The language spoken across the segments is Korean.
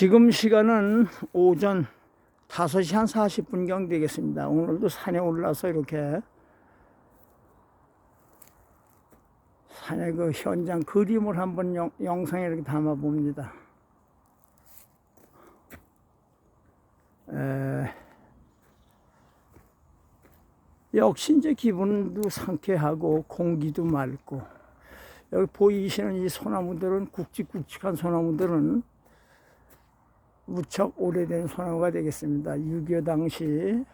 지금 시간은 오전 5시 한 40분경 되겠습니다. 오늘도 산에 올라서 이렇게 산의 그 현장 그림을 한번 영, 영상에 이렇게 담아 봅니다. 에, 역시 이제 기분도 상쾌하고 공기도 맑고 여기 보이시는 이 소나무들은 굵직굵직한 소나무들은 무척 오래된 소나무가 되겠습니다. 6.25 당시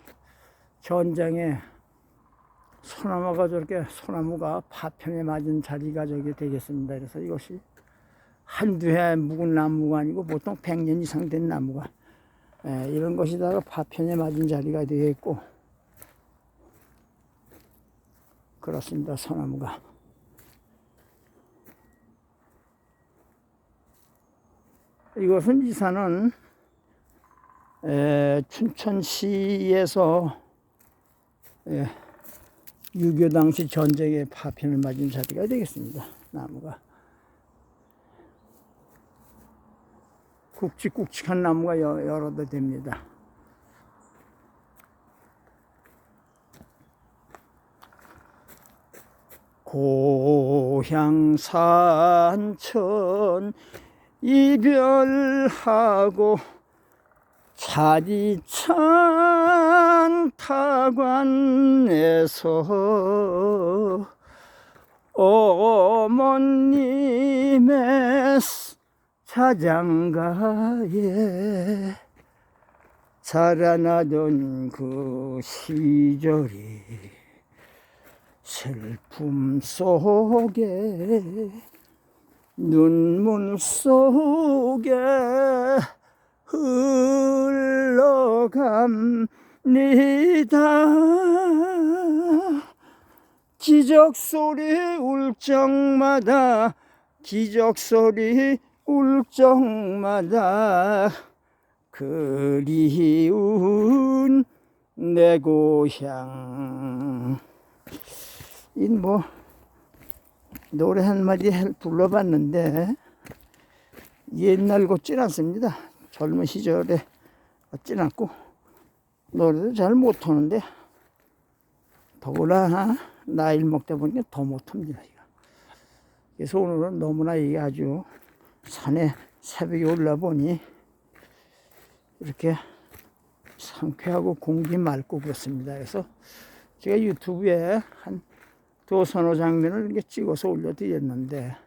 전장에 소나무가 저렇게 소나무가 파편에 맞은 자리가 저기 되겠습니다. 그래서 이것이 한두 해 묵은 나무가 아니고 보통 100년 이상 된 나무가 예, 이런 것이다가 파편에 맞은 자리가 되겠고 그렇습니다. 소나무가 이것은 이 산은 에, 춘천시에서 예, 6.25 당시 전쟁에 파편을 맞은 자리가 되겠습니다. 나무가. 굵직굵직한 나무가 여- 여러 대 됩니다. 고향 산천 이별하고 차디찬 타관에서 어머님의 자장가에 자라나던 그 시절이 슬픔 속에 눈물 속에 흘러갑니다. 기적 소리 울 적마다 기적 소리 울 적마다 그리운 내 고향 이뭐 노래 한 마디 해- 불러봤는데 옛날 같진 않습니다. 젊은 시절에 같진 않고 노래도 잘 못하는데 더구나 나이 먹다 보니까 더 못합니다. 그래서 오늘은 너무나 이게 아주 산에 새벽에 올라보니 이렇게 상쾌하고 공기 맑고 그렇습니다. 그래서 제가 유튜브에 한 도선호 장면을 이렇게 찍어서 올려드렸는데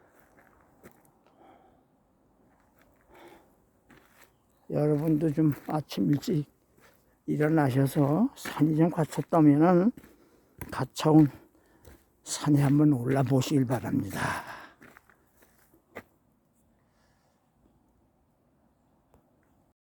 여러분도 좀 아침 일찍 일어나셔서 산이 좀 갇혔다면은 갇혀온 산에 한번 올라 보시길 바랍니다.